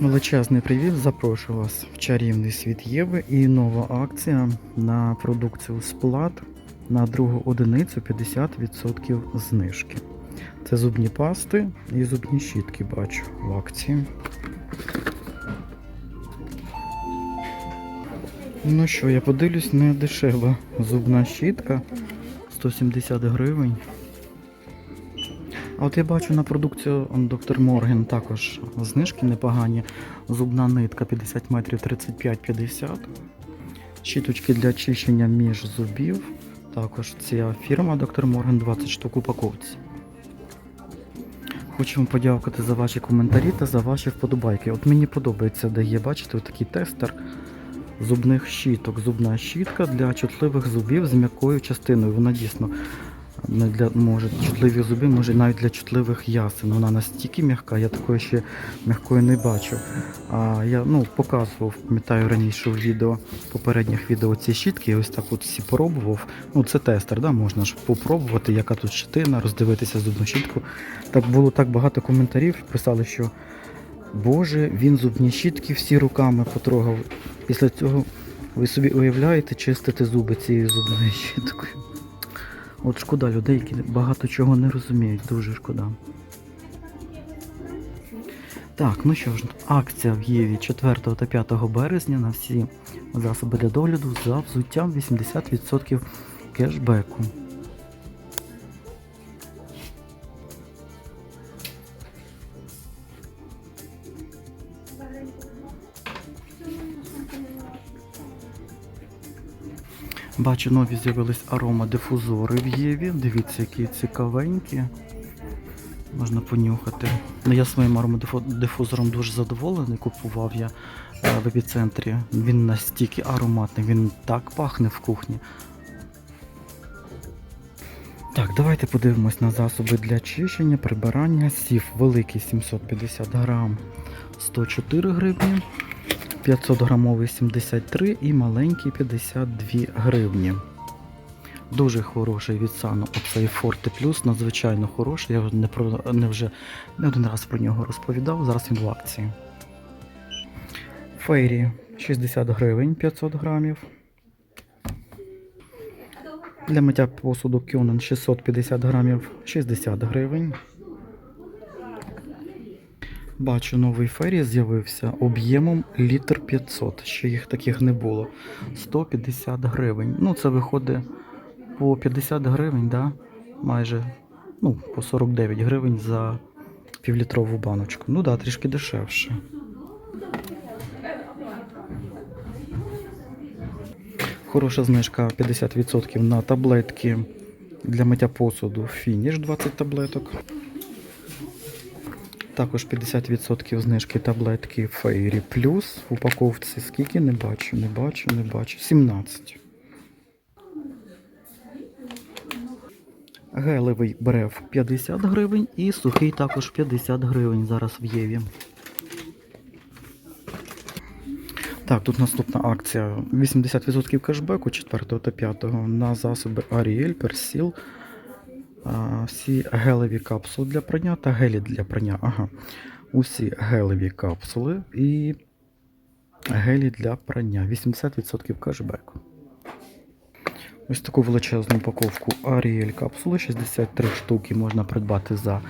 Величезний привіт! Запрошую вас в чарівний світ Єви і нова акція на продукцію Сплат на другу одиницю 50% знижки. Це зубні пасти і зубні щітки бачу в акції. Ну що, я подивлюсь, не дешева зубна щітка 170 гривень. От я бачу на продукцію доктор Морген також знижки непогані. Зубна нитка 50 метрів 35-50. Щіточки для очищення між зубів. Також ця фірма доктор Морген 20 штук упаковці. Хочу вам подякувати за ваші коментарі та за ваші вподобайки. От мені подобається, де є, бачите, такий тестер зубних щіток. Зубна щітка для чутливих зубів з м'якою частиною. Вона дійсно для може чутливі зуби, може навіть для чутливих ясен. Вона настільки м'яка, я такої ще м'якої не бачив. А я ну, показував, пам'ятаю раніше в відео, попередніх відео ці щітки, я ось так от всі пробував. Ну, це тестер, да? можна ж попробувати, яка тут щитина, роздивитися зубну щітку. Так було так багато коментарів, писали, що Боже, він зубні щітки всі руками потрогав. Після цього ви собі уявляєте чистити зуби цією зубною щіткою. От шкода людей, які багато чого не розуміють, дуже шкода. Так, ну що ж, акція в Єві 4 та 5 березня на всі засоби для догляду за взуттям 80% кешбеку. Бачу, нові з'явились аромадифузори в Єві. Дивіться, які цікавенькі. Можна понюхати. Ну, я своїм аромадифузором дуже задоволений. Купував я е, в епіцентрі. Він настільки ароматний, він так пахне в кухні. Так, давайте подивимось на засоби для чищення, прибирання. Сів великий 750 грам 104 гривні. 500 грамовий 73 і маленький 52 гривні. Дуже хороший від сану оцей Forte Plus, надзвичайно хороший. Я не, про, не вже не один раз про нього розповідав, зараз він в акції. Фейрі 60 гривень 500 грамів. Для миття посуду Кьонен 650 грамів 60 гривень. Бачу, новий фері з'явився об'ємом літр 500. Ще їх таких не було. 150 гривень. Ну, це виходить по 50 гривень, да? майже ну, по 49 гривень за півлітрову баночку. Ну да, трішки дешевше. Хороша знижка 50% на таблетки для миття посуду фініш 20 таблеток. Також 50% знижки таблетки Fairy Plus в упаковці. Скільки не бачу, не бачу, не бачу. 17. Гелевий брев 50 гривень і сухий також 50 гривень зараз в Єві. Так, тут наступна акція. 80% кешбеку 4 та 5 на засоби Ariel, Persil. Всі гелеві капсули для прання та гелі для прання. Ага. Усі гелеві капсули і гелі для прання. 80% кешбеку. Ось таку величезну упаковку Ariel капсули. 63 штуки можна придбати за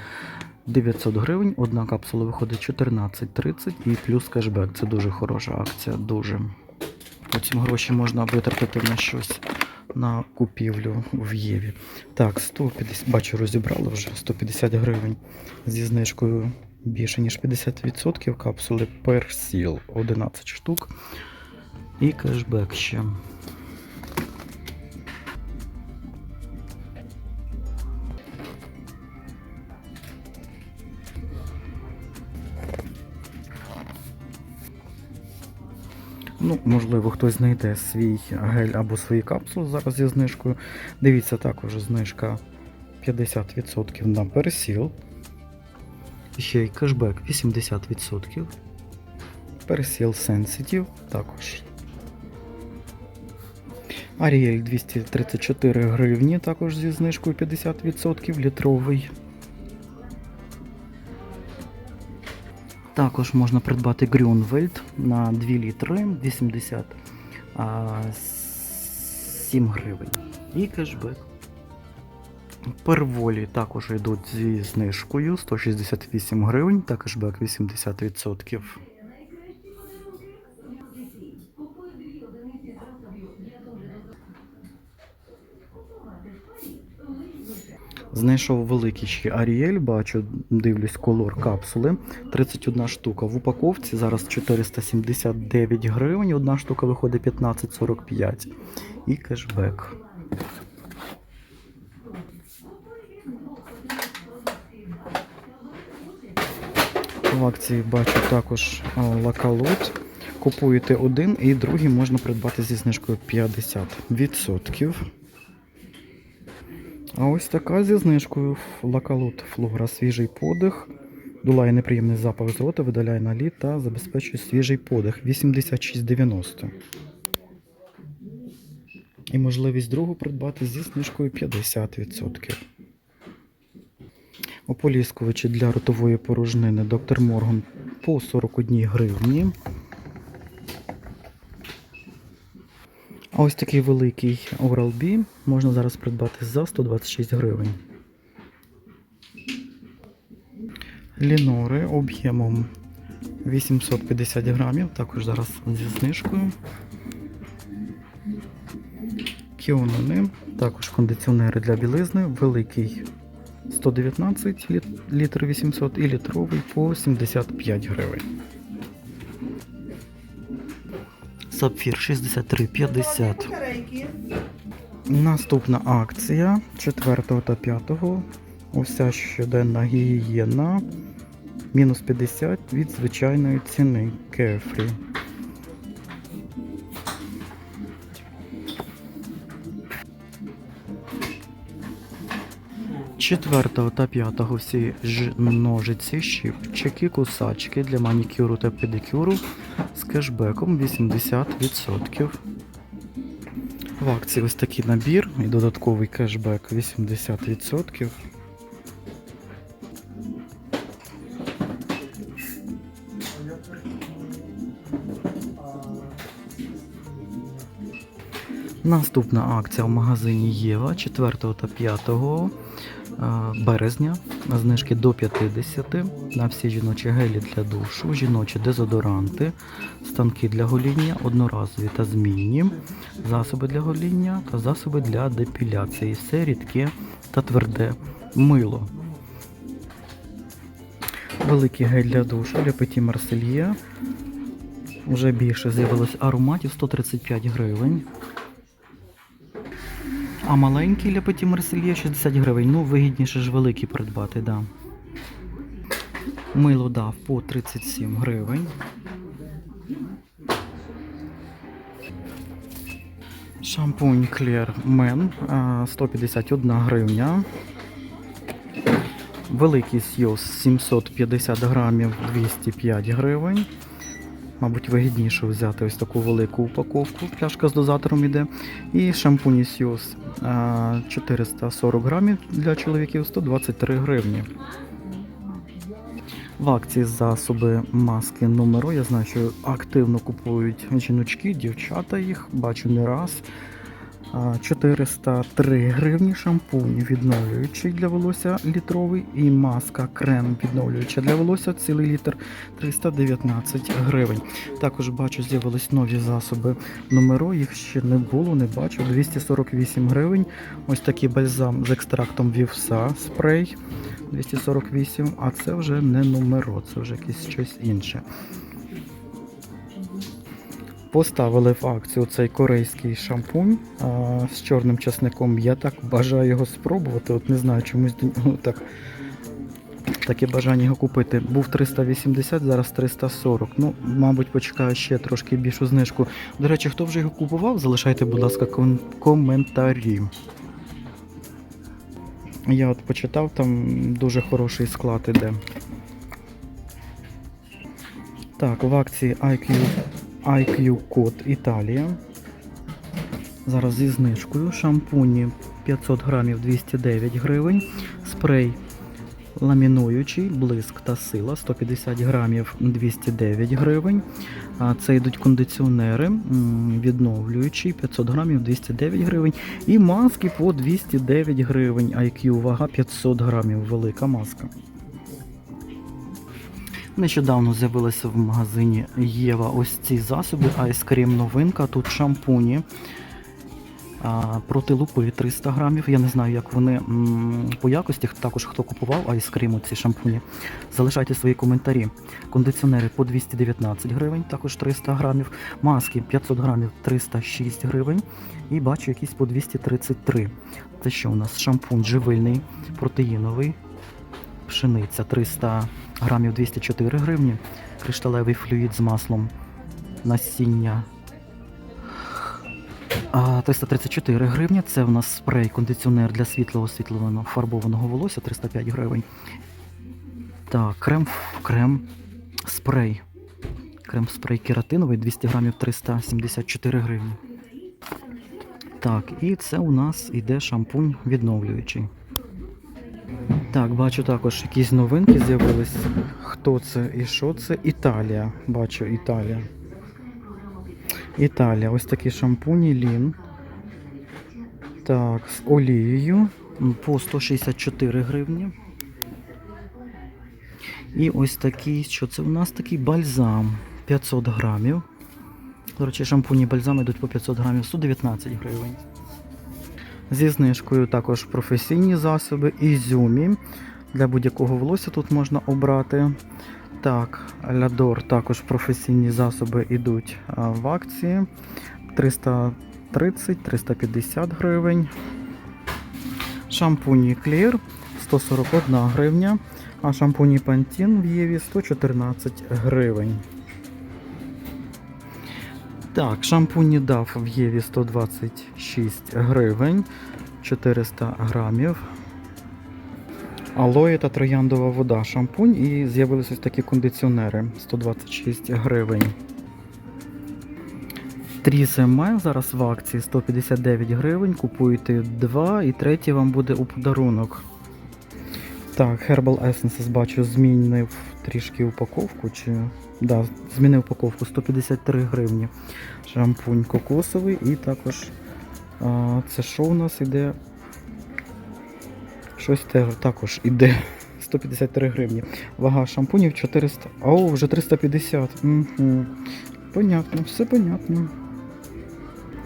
900 гривень. Одна капсула виходить 14,30 і плюс кешбек. Це дуже хороша акція. Дуже. Потім гроші можна витратити на щось на купівлю в Єві. Так, 150, бачу, розібрали вже 150 гривень зі знижкою більше, ніж 50% капсули Persil 11 штук. І кешбек ще. Ну, можливо, хтось знайде свій гель або свої капсули зараз зі знижкою. Дивіться, також знижка 50% на пересіл. Ще й кешбек 80%. Пересіл Sensitive також. Ariel 234 гривні, також зі знижкою 50% літровий. Також можна придбати Грюнвельд на 2 літри 87 гривень. І кешбек. Перволі також йдуть зі знижкою 168 гривень та кешбек 80%. Знайшов великий ще Аріель, бачу, дивлюсь колор капсули. 31 штука. В упаковці зараз 479 гривень, одна штука виходить 15,45. І кешбек. В акції бачу також лакалот. Купуєте один і другий можна придбати зі знижкою 50%. А ось така зі знижкою лакалот флугра свіжий подих. Дулає неприємний запах з рота, видаляє наліт та забезпечує свіжий подих 86,90. І можливість другу придбати зі знижкою 50%. Ополіскувачі для ротової порожнини доктор Морган по 41 гривні. Ось такий великий Oral-B можна зараз придбати за 126 гривень. Лінори об'ємом 850 грамів, також зараз зі знижкою. Кіонини, також кондиціонери для білизни, великий 119 літр 800 і літровий по 75 гривень. Сапфір 63,50. Наступна акція 4 та 5. Уся щоденна гігієна. Мінус 50 від звичайної ціни кефрі. Четвертого та п'ятого всі ж ножиці, щипчики, кусачки для манікюру та педикюру з кешбеком 80%. В акції ось такий набір і додатковий кешбек 80%. Наступна акція в магазині Єва 4 та 5 е, березня. Знижки до 50 на всі жіночі гелі для душу, жіночі дезодоранти, станки для гоління, одноразові та змінні, засоби для гоління та засоби для депіляції. Все рідке та тверде мило. Великий гель для душу для Petit Marseille. Вже більше з'явилось ароматів 135 гривень. А маленький для Petit Marseille 60 гривень. Ну, вигідніше ж великий придбати, да. Мило дав по 37 гривень. Шампунь Men а, 151 гривня. Великий сйоз 750 грамів 205 гривень. Мабуть, вигідніше взяти ось таку велику упаковку. Пляшка з дозатором іде. І шампунь Сіос 440 грамів для чоловіків 123 гривні. В акції засоби маски номеро. Я знаю, що активно купують жіночки, дівчата їх, бачу не раз. А, 403 гривні шампунь відновлюючий для волосся літровий і маска крем відновлююча для волосся цілий літр 319 гривень. Також бачу, з'явились нові засоби номеру, їх ще не було, не бачу. 248 гривень. Ось такий бальзам з екстрактом вівса спрей 248, а це вже не номеро, це вже якесь щось інше. Поставили в акцію цей корейський шампунь а, з чорним часником. Я так бажаю його спробувати. От не знаю, чомусь нього так. Таке бажання його купити. Був 380, зараз 340. Ну, мабуть, почекаю ще трошки більшу знижку. До речі, хто вже його купував, залишайте, будь ласка, ком- коментарі. Я от почитав, там дуже хороший склад іде. Так, в акції IQ, IQ Код Італія. Зараз зі знижкою. Шампуні 500 грамів 209 гривень. Спрей ламінуючий, блиск та сила 150 грамів 209 гривень. Це йдуть кондиціонери, відновлюючий 500 грамів 209 гривень. І маски по 209 гривень. IQ вага 500 грамів. Велика маска. Нещодавно з'явилися в магазині Єва ось ці засоби, айскрім новинка. Тут шампуні. Проти лупи 300 грамів. Я не знаю, як вони по якості. Також хто купував айскріму ці шампуні. Залишайте свої коментарі. Кондиціонери по 219 гривень, також 300 грамів. Маски 500 грамів 306 гривень. І бачу якісь по 233. Це що у нас? Шампунь живильний, протеїновий, пшениця 300 грамів 204 гривні. Кришталевий флюїд з маслом. Насіння 334 гривні. Це в нас спрей, кондиціонер для світло освітлюваного фарбованого волосся 305 гривень. Так, крем, крем, спрей. Крем спрей кератиновий 200 грамів 374 гривні. Так, і це у нас іде шампунь відновлюючий. Так, бачу також якісь новинки з'явились. Хто це і що це? Італія. Бачу Італія. Італія. Ось такі шампуні Лін. Так, з олією по 164 гривні. І ось такий, що це у нас такий бальзам 500 грамів. Речі, шампуні і бальзами йдуть по 500 грамів 119 гривень. Зі знижкою також професійні засоби Ізюмі. Для будь-якого волосся тут можна обрати. Так, Лядор також професійні засоби йдуть в акції 330-350 гривень. Шампуні Клір 141 гривня, а шампуні Pantene в Єві 114 гривень. Так, шампуні DAF в Єві 126 гривень, 400 грамів. Алоє та трояндова вода шампунь і з'явилися ось такі кондиціонери 126 гривень. Трісеме зараз в акції 159 гривень. Купуєте два і третій вам буде у подарунок. Так, Herbal Essences бачу, змінив трішки упаковку. Чи... Да, змінив упаковку 153 гривні. Шампунь кокосовий і також а, це що у нас іде? Щось те, також іде 153 гривні. Вага шампунів 400. О, вже 350. Угу. Понятно, все понятно.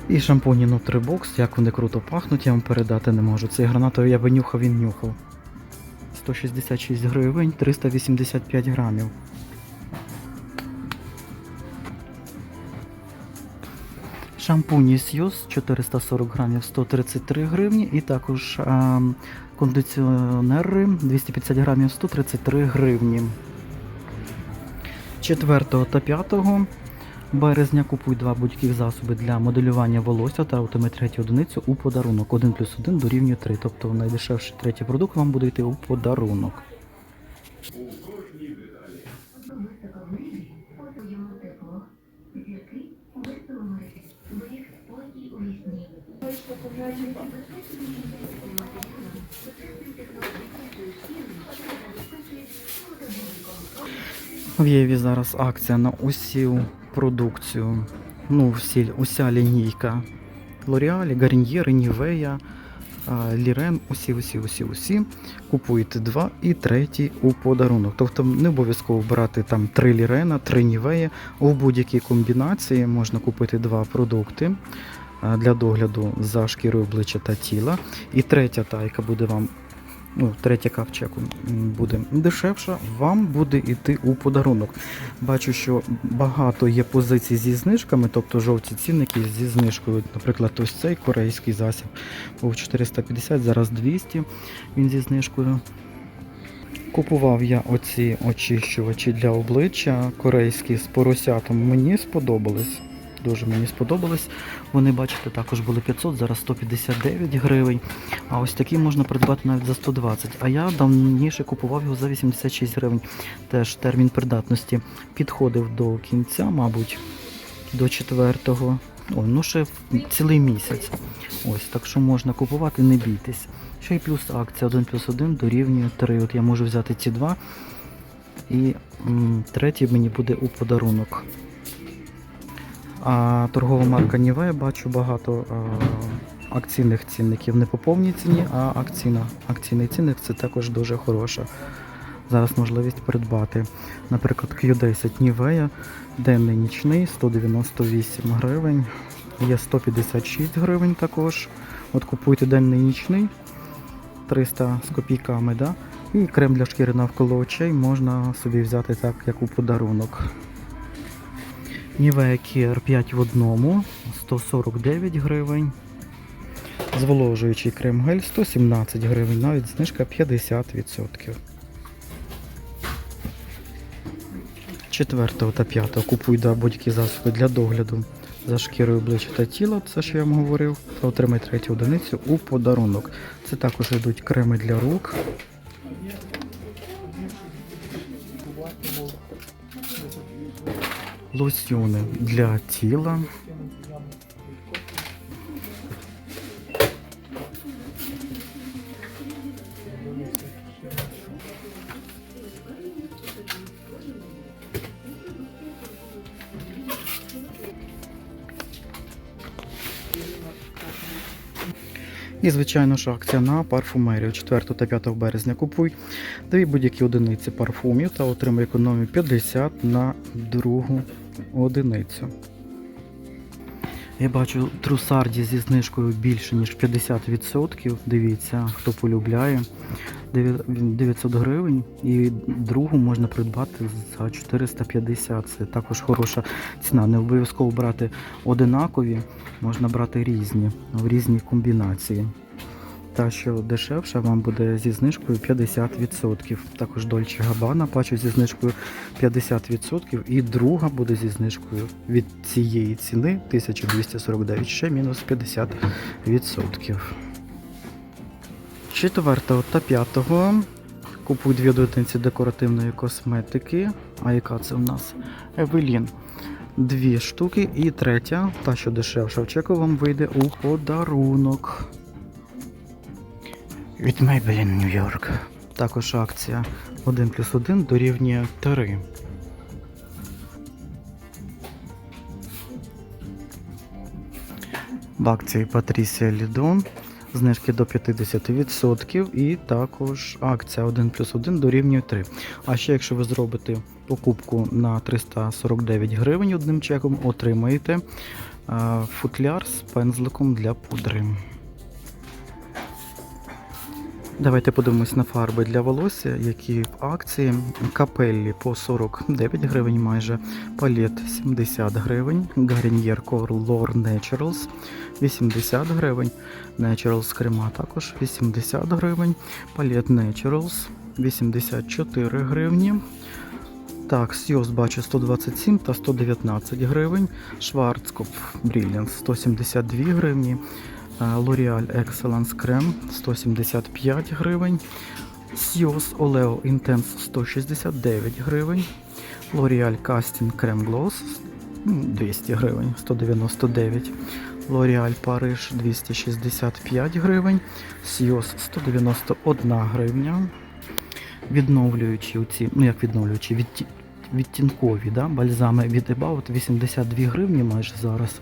І шампуні Nutribox, як вони круто пахнуть, я вам передати не можу. Цей гранатовий я винюхав, він нюхав. 166 гривень, 385 грамів. Шампуні Сьюз 440 грамів 133 гривні. І також а, кондиціонери 250 грамів 133 гривні. 4 та 5 березня купуй два будь-яких засоби для моделювання волосся та автомат третю одиницю у подарунок. 1 плюс 1 дорівнює 3. Тобто найдешевший третій продукт вам буде йти у подарунок. В Єві зараз акція на усю продукцію. Ну, всі, уся лінійка Garnier, Nivea, а, Лірен, усі, усі, усі, усі. Купуєте два і третій у подарунок. Тобто не обов'язково брати там три Лірена, три Нівея. У будь-якій комбінації можна купити два продукти для догляду за шкірою обличчя та тіла. І третя та, яка буде вам ну, третя кавчеку буде дешевша, вам буде йти у подарунок. Бачу, що багато є позицій зі знижками, тобто жовті цінники зі знижкою. Наприклад, ось цей корейський засіб був 450, зараз 200 він зі знижкою. Купував я оці очищувачі для обличчя корейські з поросятом. Мені сподобались. Дуже мені сподобались. Вони, бачите, також були 500, зараз 159 гривень. А ось такі можна придбати навіть за 120. А я давніше купував його за 86 гривень. Теж термін придатності підходив до кінця, мабуть, до четвертого. Ой, ну ще цілий місяць. Ось, так що можна купувати, не бійтесь. Ще й плюс акція 1 плюс 1 дорівнює 3. От я можу взяти ці два. І третій мені буде у подарунок. А торгова марка Ніве бачу багато а, акційних цінників. Не по повній ціні, а акційна. акційний цінник це також дуже хороша. Зараз можливість придбати. Наприклад, Q10 Нівея, денний нічний 198 гривень. Є 156 гривень також. От купуйте денний нічний 300 з копійками, да? І крем для шкіри навколо очей можна собі взяти так, як у подарунок. Nivea Care 5 в одному 149 гривень. Зволожуючий крем гель 117 гривень, навіть знижка 50%. 4 та 5 купуй да, будь-які засоби для догляду за шкірою обличчя та тіла, це що я вам говорив, та отримай третю одиницю у подарунок. Це також йдуть креми для рук. Лосьони для тіла. І, звичайно ж, акція на парфумерію 4 та 5 березня. Купуй дві будь-які одиниці парфумів та отримай економію 50 на другу одиницю. Я бачу трусарді зі знижкою більше, ніж 50%. Дивіться, хто полюбляє. 900 гривень і другу можна придбати за 450. Це також хороша ціна. Не обов'язково брати одинакові, можна брати різні, в різні комбінації. Та, що дешевша, вам буде зі знижкою 50%. Також Dolce Gabbana бачу зі знижкою 50%. І друга буде зі знижкою від цієї ціни 1249, ще мінус 50%. 4 та 5 купуй дві одиниці декоративної косметики. А яка це в нас? Евелін. Дві штуки. І третя, та що дешевша в чеку, вам вийде у подарунок. Від Maybelline New York. Також акція 1 плюс 1 дорівнює 3. В акції Patricia Lidon знижки до 50% і також акція 1 плюс 1 дорівнює 3. А ще якщо ви зробите покупку на 349 гривень одним чеком, отримаєте е, футляр з пензликом для пудри. Давайте подивимось на фарби для волосся, які в акції. Капеллі по 49 гривень майже, палет 70 гривень, Garnier Color Naturals 80 гривень, Naturals крема також 80 гривень, палет Naturals 84 гривні. Так, Сйоз бачу 127 та 119 гривень, Schwarzkopf Brilliance 172 гривні, L'Oreal Excellence Creme 175 гривень, Сйоз Oleo Intense 169 гривень, L'Oreal Casting Creme Gloss 200 гривень, 199 L'Oreal Paris 265 гривень, Сйоз 191 гривня, відновлюючі оці, ну як відновлюючі, відті, відтінкові да, бальзами від About 82 гривні майже зараз.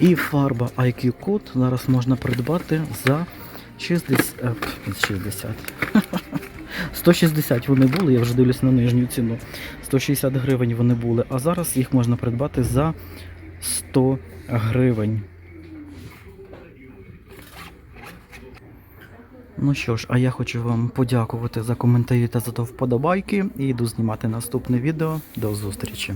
І фарба IQ Code зараз можна придбати за 60, е, 60. 160 вони були, я вже дивлюсь на нижню ціну. 160 гривень вони були, а зараз їх можна придбати за 100 гривень. Ну що ж, а я хочу вам подякувати за коментарі та за то вподобайки і йду знімати наступне відео. До зустрічі!